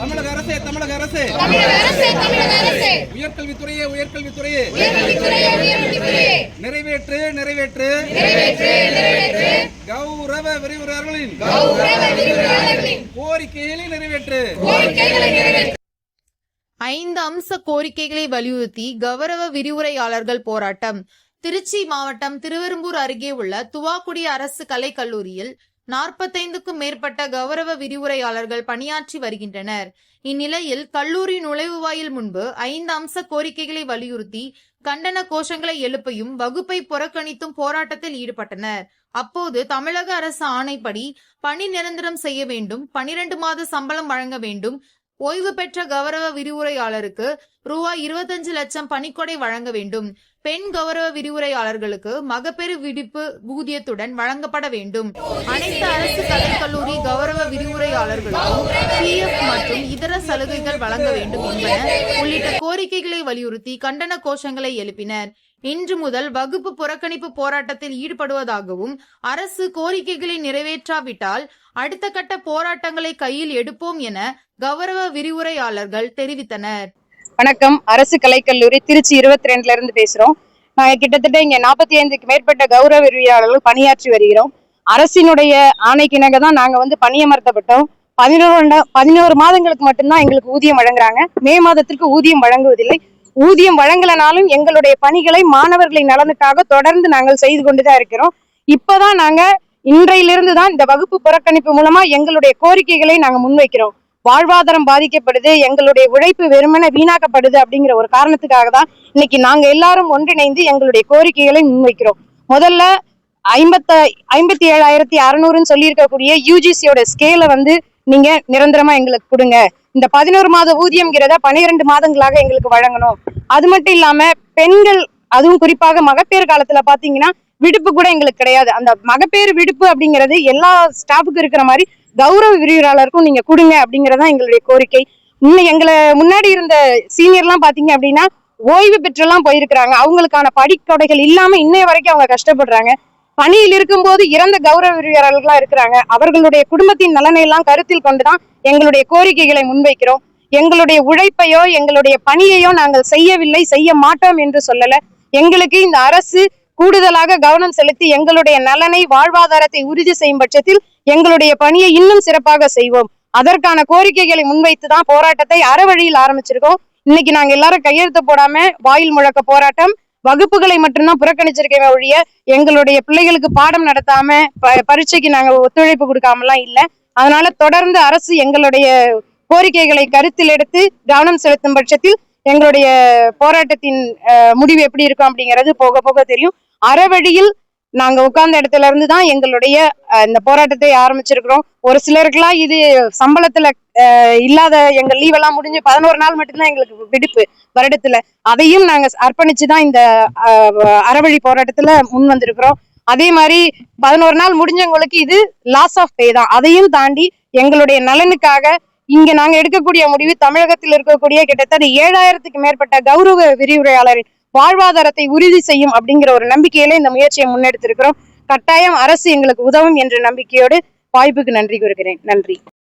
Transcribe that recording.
தமிழக அரசே தமிழக அரசே. உயர்கல்வித்துறையே உயர்கல்வித்துறையே. நிறைவேற்று நிறைவேற்று. நிறைவேற்று நிறைவேற்று. கௌரவ விரிவுரையாளர்களின் கோரிக்கைகளை நிறைவேற்று. ஐந்து அம்ச கோரிக்கைகளை வலியுறுத்தி கௌரவ விரிவுரையாளர்கள் போராட்டம். திருச்சி மாவட்டம் திருவெரும்பூர் அருகே உள்ள துவாக்குடி அரசு கலைக் கல்லூரியில் நாற்பத்தைந்துக்கும் மேற்பட்ட கௌரவ விரிவுரையாளர்கள் பணியாற்றி வருகின்றனர். இந்நிலையில் கல்லூரி நுழைவுவாயில் முன்பு ஐந்து அம்ச கோரிக்கைகளை வலியுறுத்தி கண்டன கோஷங்களை எழுப்பியும் வகுப்பை புறக்கணித்தும் போராட்டத்தில் ஈடுபட்டனர். அப்போது தமிழக அரசு ஆணைப்படி பணி நிரந்தரம் செய்ய வேண்டும் பனிரெண்டு மாத சம்பளம் வழங்க வேண்டும் ஓய்வு பெற்ற கௌரவ விரிவுரையாளருக்கு ரூபாய் இருபத்தஞ்சு லட்சம் பணிக்கொடை வழங்க வேண்டும். பெண் கௌரவ விரிவுரையாளர்களுக்கு மகப்பேறு விடுப்பு ஊதியத்துடன் வழங்கப்பட வேண்டும். அனைத்து அரசு கலைக்கல்லூரி கௌரவ விரிவுரையாளர்களுக்கும் பிஎஃப் மற்றும் இதர சலுகைகள் வழங்க வேண்டும் என்பன உள்ளிட்ட கோரிக்கைகளை வலியுறுத்தி கண்டன கோஷங்களை எழுப்பினர். இன்று முதல் வகுப்பு புறக்கணிப்பு போராட்டத்தில் ஈடுபடுவதாகவும் அரசு கோரிக்கைகளை நிறைவேற்றாவிட்டால் அடுத்த கட்ட போராட்டங்களை கையில் எடுப்போம் என கௌரவ விரிவுரையாளர்கள் தெரிவித்தனர். வணக்கம். அரசு கலைக்கல்லூரி திருச்சி இருபத்தி ரெண்டுல இருந்து பேசுறோம். நாங்க கிட்டத்தட்ட இங்க நாற்பத்தி ஐந்துக்கு மேற்பட்ட கௌரவ விரிவியாளர்கள் பணியாற்றி வருகிறோம். அரசினுடைய ஆணைக்கிணங்க தான் நாங்க வந்து பணியமர்த்தப்பட்டோம். பதினோரு பதினோரு மாதங்களுக்கு மட்டும்தான் எங்களுக்கு ஊதியம் வழங்குறாங்க. மே மாதத்திற்கு ஊதியம் வழங்குவதில்லை. ஊதியம் வழங்கலனாலும் எங்களுடைய பணிகளை மாணவர்களின் நலனுக்காக தொடர்ந்து நாங்கள் செய்து கொண்டுதான் இருக்கிறோம். இப்பதான் நாங்க இன்றையிலிருந்து தான் இந்த வகுப்பு புறக்கணிப்பு மூலமா எங்களுடைய கோரிக்கைகளை நாங்க முன்வைக்கிறோம். வாழ்வாதாரம் பாதிக்கப்படுது எங்களுடைய உழைப்பு வெறுமன வீணாக்கப்படுது அப்படிங்கிற ஒரு காரணத்துக்காக தான் இன்னைக்கு நாங்க எல்லாரும் ஒன்றிணைந்து எங்களுடைய கோரிக்கைகளை முன்வைக்கிறோம். முதல்ல ஐம்பத்த ஐம்பத்தி ஏழாயிரத்தி அறநூறுன்னு சொல்லியிருக்கக்கூடிய யூஜிசியோட ஸ்கேலை வந்து நீங்க நிரந்தரமா எங்களுக்கு கொடுங்க. இந்த பதினோரு மாத ஊதியம்ங்கிறத பனிரெண்டு மாதங்களாக எங்களுக்கு வழங்கணும். அது மட்டும் இல்லாம பெண்கள் அதுவும் குறிப்பாக மகப்பேறு காலத்துல பாத்தீங்கன்னா விடுப்பு கூட எங்களுக்கு கிடையாது. அந்த மகப்பேறு விடுப்பு அப்படிங்கிறது எல்லா ஸ்டாஃபுக்கும் இருக்கிற மாதிரி கௌரவ விரிவுரையாளருக்கும் நீங்க கொடுங்க அப்படிங்கறதா எங்களுடைய கோரிக்கை. இன்னும் எங்களை முன்னாடி இருந்த சீனியர்லாம் பாத்தீங்க அப்படின்னா ஓய்வு பெற்றெல்லாம் போயிருக்கிறாங்க. அவங்களுக்கான படிக்கொடைகள் இல்லாம இன்னைய வரைக்கும் அவங்க கஷ்டப்படுறாங்க. பணியில் இருக்கும் போது இறந்த கௌரவ விரிவுரையாளர்களா இருக்கிறாங்க. அவர்களுடைய குடும்பத்தின் நலனை எல்லாம் கருத்தில் கொண்டுதான் எங்களுடைய கோரிக்கைகளை முன்வைக்கிறோம். எங்களுடைய உழைப்பையோ எங்களுடைய பணியையோ நாங்கள் செய்யவில்லை செய்ய மாட்டோம் என்று சொல்லல. எங்களுக்கு இந்த அரசு கூடுதலாக கவனம் செலுத்தி எங்களுடைய நலனை வாழ்வாதாரத்தை உறுதி செய்யும் பட்சத்தில் எங்களுடைய பணியை இன்னும் சிறப்பாக செய்வோம். அதற்கான கோரிக்கைகளை முன்வைத்து தான் போராட்டத்தை அறவழியில் ஆரம்பிச்சிருக்கோம். இன்னைக்கு நாங்க எல்லாரும் கையெழுத்து போடாம வாயில் முழக்க போராட்டம். வகுப்புகளை மட்டும்தான் புறக்கணிச்சிருக்கேன் ஒழிய எங்களுடைய பிள்ளைகளுக்கு பாடம் நடத்தாம ப- பரீட்சைக்கு நாங்க ஒத்துழைப்பு கொடுக்காமலாம் இல்ல. அதனால தொடர்ந்து அரசு எங்களுடைய கோரிக்கைகளை கருத்தில் எடுத்து கவனம் செலுத்தும் பட்சத்தில் எங்களுடைய போராட்டத்தின் முடிவு எப்படி இருக்கும் அப்படிங்கிறது போக போக தெரியும். அறவழியில் நாங்க உட்கார்ந்த இடத்துல இருந்து தான் எங்களுடைய இந்த போராட்டத்தை ஆரம்பிச்சிருக்கிறோம். ஒரு சிலருக்குலாம் இது சம்பளத்துல அஹ், இல்லாத எங்க லீவ் எல்லாம் முடிஞ்சு பதினோரு நாள் மட்டும்தான் எங்களுக்கு விடுப்பு வருடத்துல. அதையும் நாங்க அர்ப்பணிச்சு தான் இந்த அஹ், அறவழி போராட்டத்துல முன் வந்திருக்கிறோம். அதே மாதிரி பதினோரு நாள் முடிஞ்சவங்களுக்கு இது லாஸ் ஆஃப் பே தான். அதையும் தாண்டி எங்களுடைய நலனுக்காக இங்க நாங்க எடுக்கக்கூடிய முடிவு தமிழகத்தில் இருக்கக்கூடிய கிட்டத்தட்ட ஏழாயிரத்துக்கு மேற்பட்ட கௌரவ விரிவுரையாளரின் வாழ்வாதாரத்தை உறுதி செய்யும் அப்படிங்கிற ஒரு நம்பிக்கையில இந்த முயற்சியை முன்னெடுத்திருக்கிறோம். கட்டாயம் அரசு எங்களுக்கு உதவும் என்ற நம்பிக்கையோடு வாய்ப்புக்கு நன்றி கூறுகிறேன். நன்றி.